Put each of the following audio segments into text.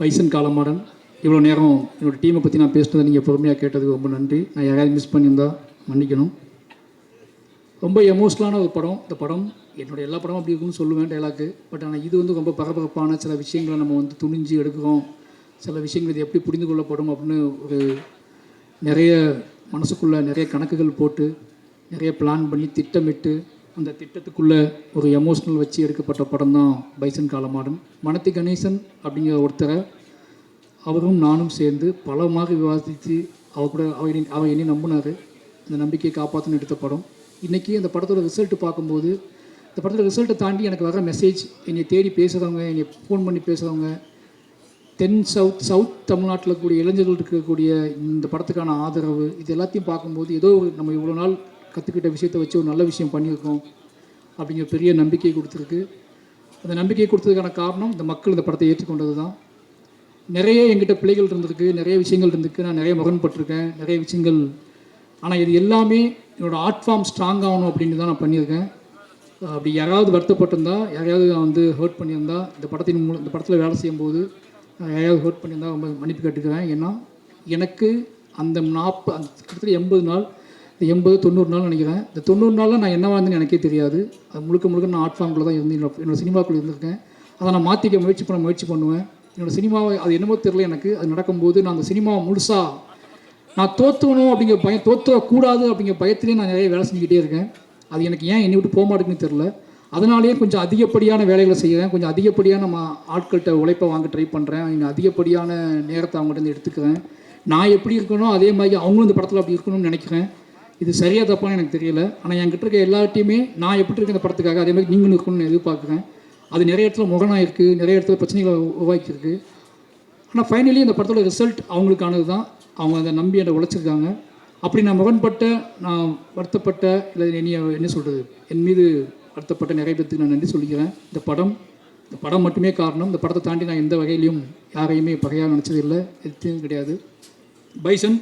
வைசன் காலமாடன் இவ்வளோ நேரம் என்னோடய டீமை பற்றி நான் பேசுனதை நீங்கள் பொறுமையாக கேட்டதுக்கு ரொம்ப நன்றி. நான் யாராவது மிஸ் பண்ணியிருந்தா மன்னிக்கணும். ரொம்ப எமோஷ்னலான ஒரு படம். இந்த படம் என்னோடய எல்லா படமும் அப்படி இருக்கும்னு சொல்லுவேன் டைலாக்கு பட் ஆனால் இது வந்து ரொம்ப பரபரப்பான சில விஷயங்களை நம்ம வந்து துணிஞ்சு எடுக்கிறோம். சில விஷயங்கள் இது எப்படி புரிந்து கொள்ளப்படும் அப்படின்னு ஒரு நிறைய மனசுக்குள்ளே நிறைய கணக்குகள் போட்டு நிறைய பிளான் பண்ணி திட்டமிட்டு அந்த திட்டத்துக்குள்ளே ஒரு எமோஷ்னல் வச்சு எடுக்கப்பட்ட படம் தான் பைசன் காலமாடன். மனத்தி கணேசன் அப்படிங்கிற ஒருத்தரை அவரும் நானும் சேர்ந்து பலமாக விவாதித்து அவர் கூட அவர் என்னை- அவர் என்னை நம்பினார். அந்த நம்பிக்கையை காப்பாற்றணும் எடுத்த படம். இன்றைக்கி அந்த படத்தோட ரிசல்ட்டு பார்க்கும்போது இந்த படத்தோட ரிசல்ட்டை தாண்டி எனக்கு வர மெசேஜ் என்னை தேடி பேசுகிறவங்க என்னை ஃபோன் பண்ணி பேசுகிறவங்க தென் சவுத் சவுத் தமிழ்நாட்டில் கூடிய இளைஞர்கள் இருக்கக்கூடிய இந்த படத்துக்கான ஆதரவு இது எல்லாத்தையும் பார்க்கும்போது ஏதோ ஒரு நம்ம இவ்வளோ நாள் கற்றுக்கிட்ட விஷயத்தை வச்சு ஒரு நல்ல விஷயம் பண்ணியிருக்கோம் அப்படிங்கிற பெரிய நம்பிக்கை கொடுத்துருக்கு. அந்த நம்பிக்கை கொடுத்ததுக்கான காரணம் இந்த மக்கள் இந்த படத்தை ஏற்றுக்கொண்டது தான் நிறைய எங்கிட்ட பிள்ளைகள் இருந்திருக்கு நிறைய விஷயங்கள் இருந்திருக்கு. நான் நிறைய முரண்பட்டிருக்கேன் நிறைய விஷயங்கள். ஆனால் இது எல்லாமே என்னோடய ஆர்ட் ஃபார்ம் ஸ்ட்ராங் ஆகணும் அப்படின்னு தான் நான் பண்ணியிருக்கேன். அப்படி யாராவது வருத்தப்பட்டிருந்தா யாரையாவது நான் வந்து ஹர்ட் பண்ணியிருந்தா இந்த படத்தின் மூலம் இந்த படத்தில் வேலை செய்யும்போது நான் யாரையாவது ஹர்ட் பண்ணியிருந்தா ரொம்ப மன்னிப்பு கேட்டுக்கிறேன். ஏன்னா எனக்கு அந்த நாற்பது அந்த கிட்டத்தட்ட எண்பது நாள் எண்பது தொண்ணூறு நாள் நினைக்கிறேன். இந்த தொண்ணூறு நாளில் நான் என்ன வாழ்ந்தேன்னு எனக்கே தெரியாது. அது முழுக்க முழுக்க நான் ஆர்ட் ஃபார்மில் தான் இருந்து என்னோட சினிமாக்குள்ளே இருந்திருக்கேன். அதை நான் மாற்றிக்க முயற்சி பண்ண முயற்சி பண்ணுவேன். என்னோட சினிமாவை அது என்னமோ தெரியல எனக்கு. அது நடக்கும்போது நான் அந்த சினிமாவை முழுசாக நான் தோற்றுணும் அப்படிங்கிற பயம் தோற்றக்கூடாது அப்படிங்கிற பயத்திலே நான் நிறைய வேலை செஞ்சுக்கிட்டே இருக்கேன். அது எனக்கு ஏன் என்னை விட்டு போக மாட்டேங்குன்னு தெரில அதனாலேயே கொஞ்சம் அதிகப்படியான வேலைகளை செய்கிறேன் கொஞ்சம் அதிகப்படியான நம்ம ஆட்கள்கிட்ட உழைப்பை வாங்க ட்ரை பண்ணுறேன் இன்னும் அதிகப்படியான நேரத்தை அவங்ககிட்ட இருந்து எடுத்துக்கிறேன் நான் எப்படி இருக்கணும் அதே மாதிரி அவங்களும் இந்த படத்தில் அப்படி இருக்கணும்னு நினைக்கிறேன். இது சரியாக தப்பான்னு எனக்கு தெரியல. ஆனால் என்கிட்ட இருக்க எல்லாத்தையுமே நான் எப்படி இருக்க இந்த படத்துக்காக அதே மாதிரி நீங்களும் இருக்கணும்னு எதிர்பார்க்குறேன். அது நிறைய இடத்துல முரணாக இருக்குது நிறைய இடத்துல பிரச்சனைகளை உருவாக்கியிருக்கு. ஆனால் ஃபைனலி இந்த படத்தோட ரிசல்ட் அவங்களுக்கானது தான் அவங்க அதை நம்பி அதை உழைச்சிருக்காங்க. அப்படி நான் முரண்பட்ட நான் வருத்தப்பட்ட இல்லை என்னைய என்ன சொல்கிறது என் மீது வருத்தப்பட்ட நிறைய பேர்த்துக்கு நான் நன்றி சொல்லிக்கிறேன். இந்த படம் இந்த படம் மட்டுமே காரணம். இந்த படத்தை தாண்டி நான் எந்த வகையிலையும் யாரையுமே பகையாக நினச்சது இல்லை எதுவும் கிடையாது. பைசன்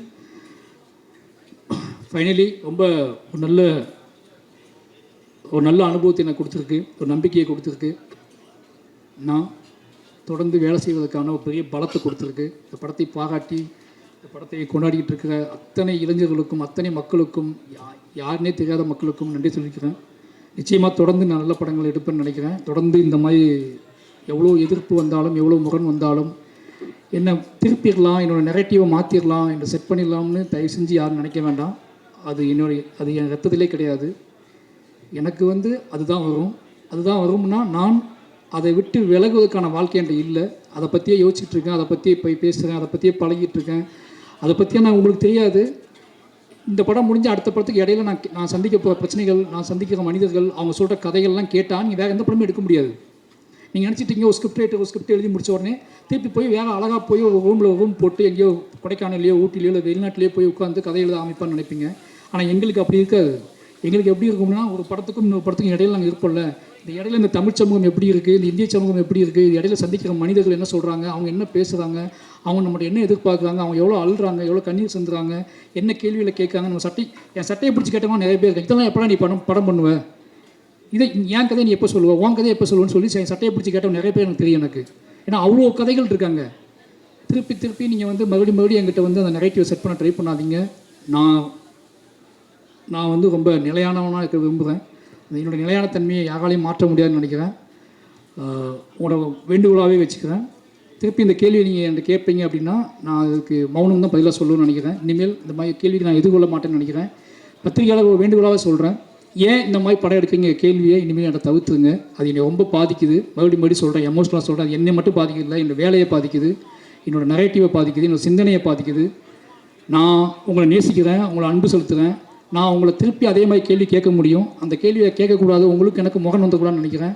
ஃபைனலி ரொம்ப ஒரு நல்ல ஒரு நல்ல அனுபவத்தை எனக்கு கொடுத்துருக்கு. ஒரு நம்பிக்கையை கொடுத்துருக்கு. நான் தொடர்ந்து வேலை செய்வதற்கான ஒரு பெரிய பலத்தை கொடுத்துருக்கு. இந்த படத்தை பாராட்டி இந்த படத்தை கொண்டாடிக்கிட்டு இருக்கிற அத்தனை இளைஞர்களுக்கும் அத்தனை மக்களுக்கும் யா- யாருனே தெரியாத மக்களுக்கும் நன்றி சொல்லிக்கிறேன். நிச்சயமாக தொடர்ந்து நான் நல்ல படங்கள் எடுப்பேன்னு நினைக்கிறேன். தொடர்ந்து இந்த மாதிரி எவ்வளோ எதிர்ப்பு வந்தாலும் எவ்வளோ முரண் வந்தாலும் என்ன திருப்பிடலாம் என்னோடய நெரட்டிவை மாற்றிடலாம் என்னை செட் பண்ணிடலாம்னு தயவு செஞ்சு யாரும் நினைக்க வேண்டாம். அது என்னுடைய அது என் ரத்தத்திலே கிடையாது. எனக்கு வந்து அதுதான் வரும். அதுதான் வரும்னா நான் அதை விட்டு விலகுவதற்கான வாழ்க்கை என்கிட்ட இல்லை. அதை பற்றியே யோசிச்சுட்ருக்கேன் அதை பற்றியே போய் பேசுகிறேன் அதை பற்றியே பழகிட்டு இருக்கேன். அதை பற்றியே நான் உங்களுக்கு தெரியாது. இந்த படம் முடிஞ்ச அடுத்த படத்துக்கு இடையில நான் நான் சந்திக்க போகிற பிரச்சனைகள் நான் சந்திக்கிற மனிதர்கள் அவங்க சொல்கிற கதைகள்லாம் கேட்டால் நீங்கள் வேறு எந்த படமும் எடுக்க முடியாது. நீங்கள் நினச்சிட்டீங்க ஒரு ஸ்கிரிப்ட் ரைட்டர் ஒரு ஸ்கிரிப்ட் எழுதி முடிச்ச உடனே திருப்பி போய் வேற அழகாக போய் ஒரு ரூமில் ரூம் போட்டு எங்கேயோ கொடைக்கானல்லையோ ஊட்டிலையோ இல்லை வெளிநாட்டிலேயோ போய் உட்காந்து கதை எழுத அமைப்பான்னு நினைப்பீங்க. ஆனால் எங்களுக்கு அப்படி இருக்காது. எங்களுக்கு எப்படி இருக்கும்னா ஒரு படத்துக்கும் இன்னொரு படத்துக்கும் இடையில நாங்கள் இருப்போம்ல. இந்த இடையில இந்த தமிழ் சமூகம் எப்படி இருக்குது இந்த இந்திய சமூகம் எப்படி இருக்குது இது இடையில சந்திக்கிற மனிதர்கள் என்ன சொல்கிறாங்க அவங்க என்ன பேசுகிறாங்க அவங்க நம்மகிட்ட என்ன எதிர்பார்க்குறாங்க அவங்க எவ்வளோ அழுறாங்க எவ்வளோ கண்ணீர் சிந்துறாங்க என்ன கேள்வியில் கேட்குறாங்க நம்ம சட்டை என் சட்டையை பிடிச்சி கேட்டவங்க நிறைய பேர் இதெல்லாம் எப்படா நீ படம் படம் பண்ணுவேன் இதை என் கதையை நீ எப்போ சொல்லுவேன் உன் கதையை எப்போ சொல்லுவேன்னு சொல்லி என் சட்டையை பிடிச்சி கேட்டவங்க நிறைய பேர் எனக்கு தெரியும் எனக்கு. ஏன்னா அவ்வளோ கதைகள் இருக்காங்க. திருப்பி திருப்பி நீங்கள் வந்து மறுபடியும் மறுபடியும் என்கிட்ட வந்து அந்த நெகட்டிவ் செட் பண்ண ட்ரை பண்ணாதீங்க. நான் நான் வந்து ரொம்ப நிலையானவனாக இருக்க விரும்புகிறேன். என்னோடய நிலையான தன்மையை யாராலையும் மாற்ற முடியாதுன்னு நினைக்கிறேன். ஆஹ் உங்களோட வேண்டுகோளாகவே வச்சுக்கிறேன். திருப்பி இந்த கேள்வி நீங்கள் என்கிட்ட கேட்பீங்க அப்படின்னா நான் அதுக்கு மௌனம் தான் பதிலாக சொல்லணும்னு நினைக்கிறேன். இனிமேல் இந்த மாதிரி கேள்விக்கு நான் எதிர்கொள்ள மாட்டேன்னு நினைக்கிறேன். பத்திரிகையாளர் ஒரு வேண்டுகோளாக சொல்கிறேன் ஏன் இந்த மாதிரி படம் எடுக்கீங்க கேள்வியை இனிமேல் என்னை தவிர்த்துங்க அது என்னை ரொம்ப பாதிக்குது. மறுபடியும் மறுபடியும் சொல்கிறேன் எமோஷனலாக சொல்கிறேன் அது என்னை மட்டும் பாதிக்கல என்னோடய வேலையை பாதிக்குது. என்னோட நரேட்டிவை பாதிக்குது. என்னோடய சிந்தனையை பாதிக்குது. நான் உங்களை நேசிக்கிறேன். உங்களை அன்பு செலுத்துகிறேன் நான் உங்களை திருப்பி அதே மாதிரி கேள்வி கேட்க முடியும். அந்த கேள்வியை கேட்கக்கூடாது. உங்களுக்கு எனக்கு முகம் வந்துக்கூடாதுன்னு நினைக்கிறேன்.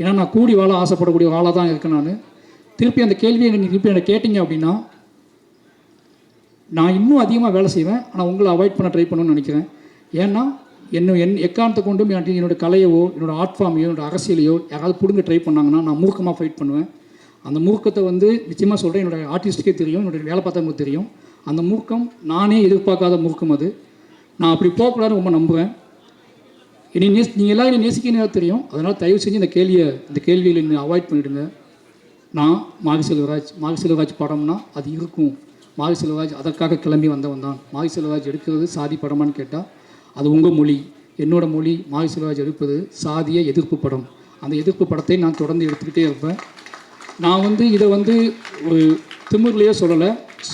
ஏன்னா நான் கூடி வாழ ஆசைப்படக்கூடிய ஆளாக தான் இருக்கேன் நான். திருப்பி அந்த கேள்வியை நீங்கள் திருப்பி என்னை கேட்டிங்க அப்படின்னா நான் இன்னும் அதிகமாக வேலை செய்வேன். ஆனால் உங்களை அவாய்ட் பண்ண ட்ரை பண்ணணும்னு நினைக்கிறேன். ஏன்னா என்ன என் எக்காரணத்தை கொண்டும் என்னுடைய என்னோட கலையவோ என்னோடய ஆர்ட் ஃபார்மையோ என்னோடய அரசியலையோ யாராவது பிடுங்க ட்ரை பண்ணாங்கன்னா நான் மூர்க்கமாக ஃபைட் பண்ணுவேன். அந்த மூர்க்கத்தை வந்து நிச்சயமாக சொல்கிறேன் என்னோடய ஆர்டிஸ்ட்டுக்கே தெரியும். என்னுடைய வேலை பார்த்தவங்களுக்கு தெரியும். அந்த மூர்க்கம் நானே எதிர்பார்க்காத மூர்க்கம் அது. நான் அப்படி போகக்கூடாதுன்னு ரொம்ப நம்புவேன். இனி நேஸ் நீங்கள் எல்லாம் என்னை நேசிக்கணும் தெரியும். அதனால் தயவு செஞ்சு இந்த கேள்வியை இந்த கேள்வியில் நீங்கள் அவாய்ட் பண்ணிவிடுங்க நான் மாகி செல்வராஜ் மாகி செல்வராஜ் படம்னா அது இருக்கும். மாகி செல்வராஜ் அதற்காக கிளம்பி வந்தவன் தான். மாகி செல்வராஜ் எடுக்கிறது சாதி படமான்னு கேட்டால் அது உங்கள் மொழி. என்னோடய மொழி மாகி செல்வராஜ் எடுப்பது சாதிய எதிர்ப்பு படம். அந்த எதிர்ப்பு படத்தை நான் தொடர்ந்து எடுத்துக்கிட்டே இருப்பேன். நான் வந்து இதை வந்து ஒரு திமிர்லேயே சொல்லலை.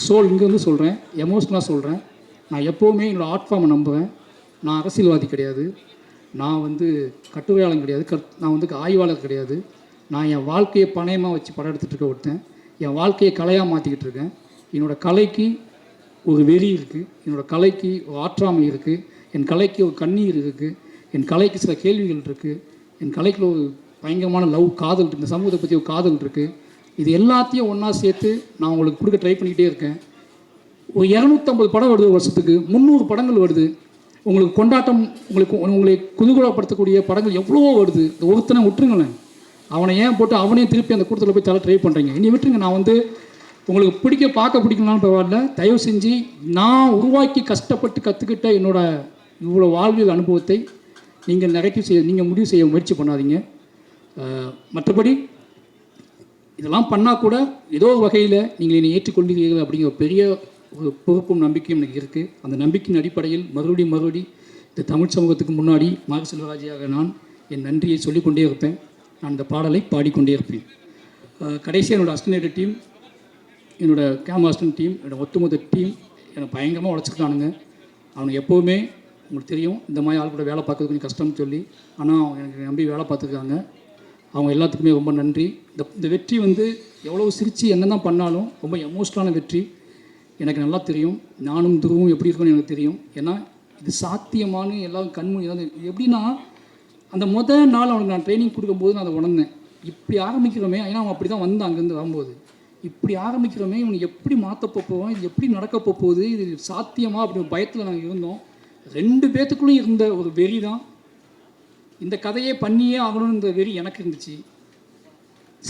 சோல் இங்கேருந்து சொல்கிறேன் எமோஷ்னலாக சொல்கிறேன் நான் எப்போவுமே என்னோடய ஆர்ட் ஃபார்மை நம்புவேன். நான் அரசியல்வாதி கிடையாது. நான் வந்து கட்டுரையாளன் கிடையாது. கட் நான் வந்து ஆய்வாளர் கிடையாது. நான் என் வாழ்க்கையை பணயமாக வச்சு படம் எடுத்துகிட்டு இருக்க ஒருத்தன். என் வாழ்க்கையை கலையாக மாற்றிக்கிட்டு இருக்கேன். என்னோடய கலைக்கு ஒரு வெறி இருக்குது என்னோடய கலைக்கு ஒரு ஆற்றாமை இருக்குது என் கலைக்கு ஒரு கண்ணீர் இருக்குது என் கலைக்கு சில கேள்விகள் இருக்குது என் கலைக்குள்ள ஒரு பயங்கரமான லவ் காதல் இருக்குது இந்த சமூகத்தை பற்றி ஒரு காதல் இருக்குது இது எல்லாத்தையும் ஒன்றா சேர்த்து நான் உங்களுக்கு கொடுக்க ட்ரை பண்ணிக்கிட்டே இருக்கேன். இரநூத்தம்பது படம் வருது வருஷத்துக்கு. முந்நூறு படங்கள் வருது. உங்களுக்கு கொண்டாட்டம் உங்களுக்கு உங்களை குதூகலப்படுத்தக்கூடிய படங்கள் எவ்வளவோ வருது. இந்த ஒருத்தனை விட்டுருங்களேன். அவனை ஏன் போட்டு அவனையும் திருப்பி அந்த கூட்டத்தில் போய் தலை ட்ரை பண்ணுறீங்க இனி விட்டுருங்க. நான் வந்து உங்களுக்கு பிடிக்க பார்க்க பிடிக்கலாம்னு பரவாயில்ல. தயவு செஞ்சு நான் உருவாக்கி கஷ்டப்பட்டு கற்றுக்கிட்ட என்னோட இவ்வளோ வாழ்வியல் அனுபவத்தை நீங்கள் நெகட்டிவ் செய்ய நீங்கள் முடிவு செய்ய முயற்சி பண்ணாதீங்க. மற்றபடி இதெல்லாம் பண்ணால் கூட ஏதோ ஒரு வகையில் நீங்கள் என்னை ஏற்றுக்கொள்கிறீர்கள் அப்படிங்கிற பெரிய ஒரு பொறுப்பும் நம்பிக்கையும் எனக்கு இருக்குது அந்த நம்பிக்கையின் அடிப்படையில் மறுபடி மறுபடி இந்த தமிழ் சமூகத்துக்கு முன்னாடி மாரி செல்வராஜியாக நான் என் நன்றியை சொல்லிக்கொண்டே இருப்பேன். நான் இந்த பாடலை பாடிக்கொண்டே இருப்பேன். கடைசியாக என்னோடய அஸ்டினேட்டர் டீம் என்னோட கேமாஸ்டன் டீம் என்னோடய ஒட்டுமொத்த டீம் என்னை பயங்கரமாக உழைச்சிருக்கானுங்க அவனுக்கு எப்போவுமே உங்களுக்கு தெரியும் இந்த மாதிரி ஆள் கூட வேலை பார்க்கறது கொஞ்சம் கஷ்டம்னு சொல்லி. ஆனால் அவங்க எனக்கு நம்பி வேலை பார்த்துருக்காங்க. அவங்க எல்லாத்துக்குமே ரொம்ப நன்றி. இந்த இந்த வெற்றி வந்து எவ்வளோ சிரித்து என்ன தான் பண்ணாலும் ரொம்ப எமோஷ்னலான வெற்றி. எனக்கு நல்லா தெரியும். நானும் துருவும் எப்படி இருக்கும்னு எனக்கு தெரியும். ஏன்னா இது சாத்தியமானு எல்லாம் கண்மூடி இது எப்படின்னா அந்த முத நாள் அவனுக்கு நான் ட்ரைனிங் கொடுக்கும்போது நான் அதை உணர்ந்தேன். இப்படி ஆரம்பிக்கிறோமே ஏன்னா அவன் அப்படி தான் வந்தான் அங்கேருந்து வரும்போது. இப்படி ஆரம்பிக்கிறோமே இவனை எப்படி மாற்ற இது எப்படி நடக்க போகுது இது சாத்தியமா அப்படி பயத்தில் நாங்கள் இருந்தோம். ரெண்டு பேத்துக்குள்ளும் இருந்த ஒரு வெறி தான். இந்த கதையை பண்ணியே ஆகணும்னு இந்த வெறி எனக்கு இருந்துச்சு.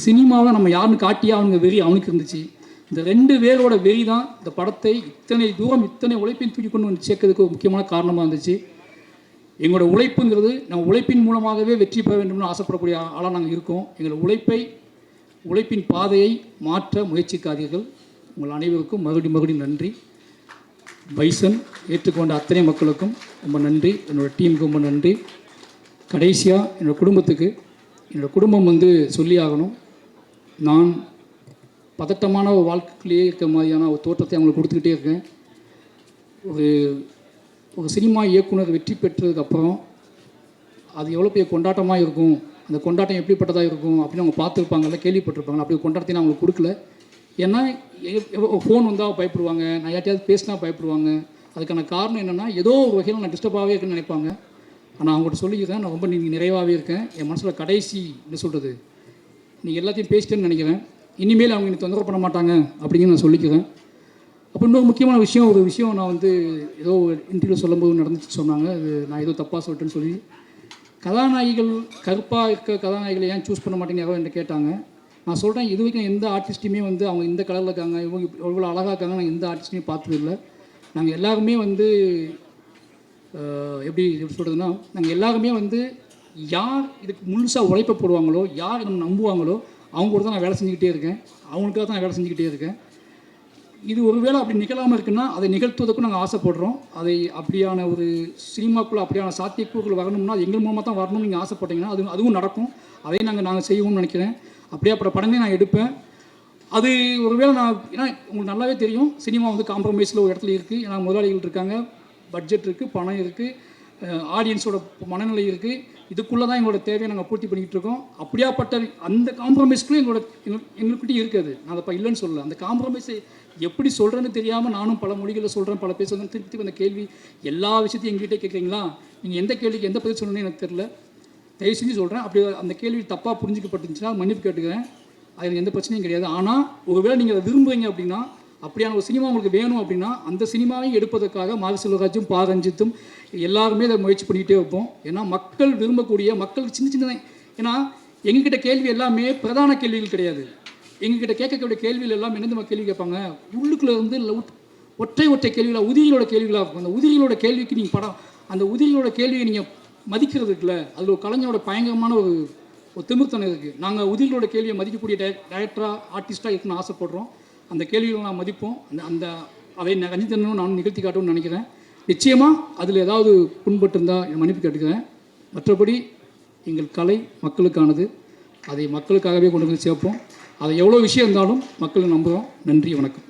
சினிமாவை நம்ம யாருன்னு காட்டியே அவனுங்க வெறி அவனுக்கு இருந்துச்சு. இந்த ரெண்டு பேரோட வெறி தான் இந்த படத்தை இத்தனை தூரம் இத்தனை உழைப்பின் தூக்கி கொண்டு வந்து சேர்க்கறதுக்கு முக்கியமான காரணமாக இருந்துச்சு. எங்களோட உழைப்புங்கிறது நம்ம உழைப்பின் மூலமாகவே வெற்றி பெற வேண்டும்னு ஆசைப்படக்கூடிய ஆளாக நாங்கள் இருக்கோம். எங்களோட உழைப்பை உழைப்பின் பாதையை மாற்ற முயற்சிக்காதீர்கள். உங்கள் அனைவருக்கும் மறுபடியும் மறுபடியும் நன்றி. பைசன் ஏற்றுக்கொண்ட அத்தனை மக்களுக்கும் ரொம்ப நன்றி. என்னோடய டீமுக்கு ரொம்ப நன்றி. கடைசியாக என்னோடய குடும்பத்துக்கு என்னோடய குடும்பம் வந்து சொல்லி ஆகணும் நான் பதட்டமான ஒரு வாழ்க்கையிலேயே இருக்க மாதிரியான ஒரு தோற்றத்தை அவங்களுக்கு கொடுத்துக்கிட்டே இருக்கேன். ஒரு ஒரு சினிமா இயக்குனர் வெற்றி பெற்றதுக்கப்புறம் அது எவ்வளோ பெரிய கொண்டாட்டமாக இருக்கும் அந்த கொண்டாட்டம் எப்படிப்பட்டதாக இருக்கும் அப்படின்னு அவங்க பார்த்துருப்பாங்கல்ல கேள்விப்பட்டிருப்பாங்க. அப்படி கொண்டாட்டத்தை நான் அவங்களுக்கு கொடுக்கல. ஏன்னா ஃபோன் வந்தால் பயப்படுவாங்க நான் யார்ட்டையாவது பேசினா பயப்படுவாங்க. அதுக்கான காரணம் என்னென்னா ஏதோ ஒரு வகையில் நான் டிஸ்டர்பாகவே இருக்குன்னு நினைப்பாங்க. ஆனால் அவங்கள்ட்ட சொல்லிக்கிறேன். நான் ரொம்ப நீங்கள் நிறைவாகவே இருக்கேன். என் மனசில் கடைசி என்ன சொல்கிறது நீங்கள் எல்லாத்தையும் பேசிட்டேன்னு நினைக்கிறேன். இனிமேல் அவங்க எனக்கு தொந்தரவு பண்ண மாட்டாங்க அப்படின்னு நான் சொல்லிக்கிறேன். அப்போ இன்னொரு முக்கியமான விஷயம் ஒரு விஷயம் நான் வந்து ஏதோ இன்டர்வியூ சொல்லும்போது நடந்துச்சு சொன்னாங்க. அது நான் ஏதோ தப்பாக சொல்லிட்டேன்னு சொல்லி. கதாநாயகிகள் கருப்பாக இருக்க கதாநாயகிகளை ஏன் சூஸ் பண்ண மாட்டேங்க யாரோ என்கிட்ட கேட்டாங்க. நான் சொல்கிறேன் இது வரைக்கும் எந்த ஆர்டிஸ்ட்டுமே வந்து அவங்க இந்த கலரில் இருக்காங்க இவங்க இவ்வளோ அழகாக இருக்காங்க நான் எந்த ஆர்டிஸ்ட்டையும் பார்த்ததில்லை. நாங்கள் எல்லாருமே வந்து எப்படி எப்படி சொல்கிறதுனா நாங்கள் எல்லாருமே வந்து யார் இதுக்கு முழுசாக உழைப்ப போடுவாங்களோ யார் நம்ம நம்புவாங்களோ அவங்க கூட தான் நான் வேலை செஞ்சுக்கிட்டே இருக்கேன். அவங்களுக்காக தான் நான் வேலை செஞ்சுக்கிட்டே இருக்கேன். இது ஒருவேளை அப்படி நிகழாமல் இருக்குன்னா அதை நிகழ்த்துவதற்கும் நாங்கள் ஆசைப்படுறோம். அதை அப்படியான ஒரு சினிமாக்குள்ளே அப்படியான சாத்தியக்கூறுகள் வரணும்னா அது எங்கள் மூலமாக தான் வரணும்னு நீங்கள் ஆசைப்பட்டீங்கன்னா அது அதுவும் நடக்கும். அதையும் நாங்கள் நாங்கள் செய்வோம்னு நினைக்கிறேன். அப்படியே அப்புறம் படமே நான் எடுப்பேன். அது ஒருவேளை நான் ஏன்னா உங்களுக்கு நல்லாவே தெரியும் சினிமா வந்து காம்ப்ரமைஸில் ஒரு இடத்துல இருக்குது ஏன்னா முதலாளிகள் இருக்காங்க பட்ஜெட் இருக்குது பணம் இருக்குது ஆடியன்ஸோட மனநிலை இருக்குது இதுக்குள்ளே தான் எங்களோட தேவையை நாங்கள் பூர்த்தி பண்ணிக்கிட்டு இருக்கோம். அப்படியாப்பட்ட அந்த காம்ப்ரமைஸ்க்கும் எங்களோட எங்கள் எங்கள்கிட்ட இருக்குது. நான் அதை இல்லைன்னு சொல்லல. அந்த காம்ப்ரமைஸை எப்படி சொல்கிறேன்னு தெரியாமல் நானும் பல மொழிகளில் சொல்கிறேன் பல பேர் சொல்கிறேன் திருப்பி திருப்பி அந்த கேள்வி எல்லா விஷயத்தையும் எங்ககிட்ட கேட்குறீங்களா நீங்கள் எந்த கேள்விக்கு எந்த பதில் சொல்லணும்னு எனக்கு தெரில தயவு செஞ்சு சொல்கிறேன் அப்படி அந்த கேள்வி தப்பாக புரிஞ்சுக்கப்பட்டுச்சுன்னா மன்னிப்பு கேட்டுக்கிறேன். அது எந்த பிரச்சனையும் கிடையாது. ஆனால் ஒருவேளை நீங்கள் அதை விரும்புவீங்க அப்படின்னா அப்படியான ஒரு சினிமா உங்களுக்கு வேணும் அப்படின்னா அந்த சினிமாவையும் எடுப்பதற்காக மாரி பாரஞ்சித்தும் எல்லாருமே அதை முயற்சி பண்ணிக்கிட்டே வைப்போம் ஏன்னா மக்கள் விரும்பக்கூடிய மக்களுக்கு சின்ன சின்ன ஏன்னா எங்ககிட்ட கேள்வி எல்லாமே பிரதான கேள்விகள் கிடையாது. எங்ககிட்ட கேட்கக்கூடிய கேள்விகள் எல்லாம் என்ன நம்ம கேள்வி கேட்பாங்க. உள்ளுக்குள்ளே இருந்து லவுட் ஒற்றை ஒற்றை கேள்விகளாக உதிரிகளோட கேள்விகளாக இருக்கும். அந்த உதிரிகளோட கேள்விக்கு நீங்கள் படம் அந்த உதிரிகளோட கேள்வியை நீங்கள் மதிக்கிறது இருக்குல்ல அதில் ஒரு கலைஞரோட பயங்கரமான ஒரு ஒரு திமிர்த்தனம் இருக்குது நாங்கள் உதிரிகளோட கேள்வியை மதிக்கக்கூடிய டே டேரக்டராக ஆர்டிஸ்ட்டாக இருக்கணும்னு ஆசைப்படுறோம். அந்த கேள்விகளை நான் மதிப்போம். அந்த அந்த அதை நான் கஞ்சித்தனும் நான் நிகழ்த்தி காட்டணும்னு நினைக்கிறேன். நிச்சயமாக அதில் ஏதாவது புண்பட்டு இருந்தால் மன்னிப்பு கேட்டுக்கிறேன். மற்றபடி எங்கள் கலை மக்களுக்கானது. அதை மக்களுக்காகவே கொண்டு வந்து சேர்ப்போம். அதை எவ்வளோ விஷயம் இருந்தாலும் மக்கள் நம்புகிறோம். நன்றி வணக்கம்.